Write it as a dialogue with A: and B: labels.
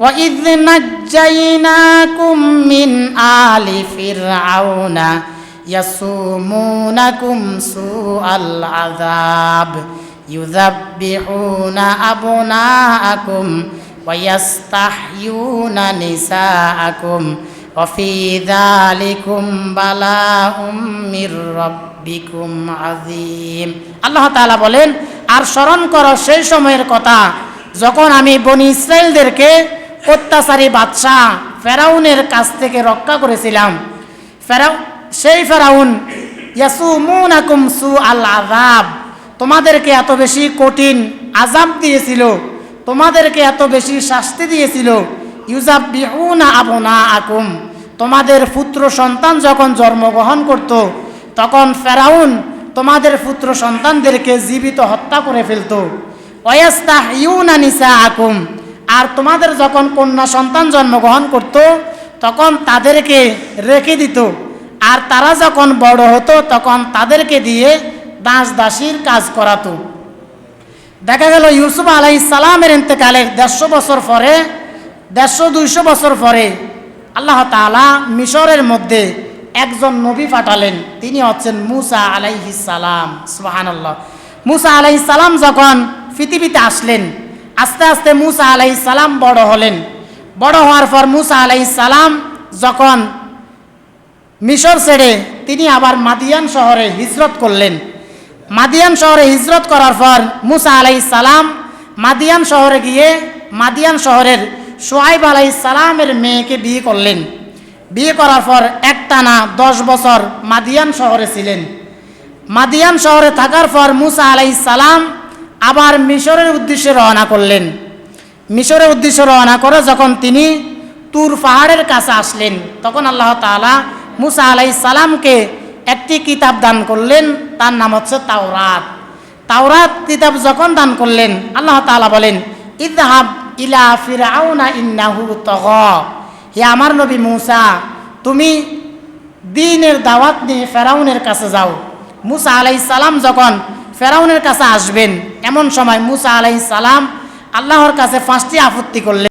A: وإذ نجيناكم من آل فرعون يسومونكم سوء العذاب يذبحون أبناءكم ويستحيون نساءكم وفي ذلكم بلاء من ربكم عظيم আল্লাহ তাআলা বলেন আর স্মরণ করো সেই সময়ের কথা যখন আমি বনি ইসরায়েলদেরকে অত্যাচারী বাদশাহ ফেরাউনের কাছ থেকে রক্ষা করেছিলাম। ফেরাউ, সেই ফেরাউন, ইয়াসুমুনাকুম সু আল আযাব, তোমাদেরকে এত বেশি কঠিন আজাব দিয়েছিল, তোমাদেরকে এত বেশি শাস্তি দিয়েছিল। ইউজাবিউনা আবনা আকুম তোমাদের পুত্র সন্তান যখন জন্মগ্রহণ করত, তখন ফেরাউন তোমাদের পুত্র সন্তানদেরকে জীবিত হত্যা করে ফেলতো। অয়াস্তাহ ইউনা নিসা আকুম আর তোমাদের যখন কন্যা সন্তান জন্মগ্রহণ করত, তখন তাদেরকে রেখে দিত। আর তারা যখন বড় হতো, তখন তাদেরকে দিয়ে দাস দাসীর কাজ করাতো। দেখা গেল, ইউসুফ আলাই সালামের ইন্তেকালের দেড়শো বছর পরে, দেড়শো দুইশো বছর পরে আল্লাহ তাআলা মিশরের মধ্যে একজন নবী পাঠালেন। তিনি হচ্ছেন মুসা আলাইহিস সালাম। আল্লাহ মুসা আলাইহিস যখন পৃথিবীতে আসলেন আস্তে আস্তে মুসা আলাইহিস সালাম বড় হলেন। বড় হওয়ার পর মুসা আলাইহিস সালাম যখন মিশর ছেড়ে তিনি আবার মাদিয়ান শহরে হিজরত করলেন। মাদিয়ান শহরে হিজরত করার পর মুসা আলাই সালাম মাদিয়ান শহরে গিয়ে মাদিয়ান শহরের সোহাইব আলাই সালামের মেয়েকে বিয়ে করলেন। বিয়ে করার পর একটানা দশ বছর মাদিয়ান শহরে ছিলেন। মাদিয়ান শহরে থাকার পর মুসা আলাই সালাম আবার মিশরের উদ্দেশ্যে রওনা করলেন। মিশরের উদ্দেশ্যে রওনা করে যখন তিনি তুর পাহাড়ের কাছে আসলেন, তখন আল্লাহ তাআলা মুসা আলাই সালামকে একটি কিতাব দান করলেন, তার নাম হচ্ছে তাওরাত। তাওরাত কিতাব যখন দান করলেন, আল্লাহ তাআলা বলেন ইদহাব ইলা ফিরাউনা ইন্নাহু তগ। হে আমার নবী মুসা, তুমি দিনের দাওয়াত নিয়ে ফেরাউনের কাছে যাও। মুসা আলাই সালাম যখন ফেরাউনের কাছে আসবেন। এমন সময় মুসা আলাই সালাম আল্লাহর কাছে পাঁচটি আপত্তি করলেন।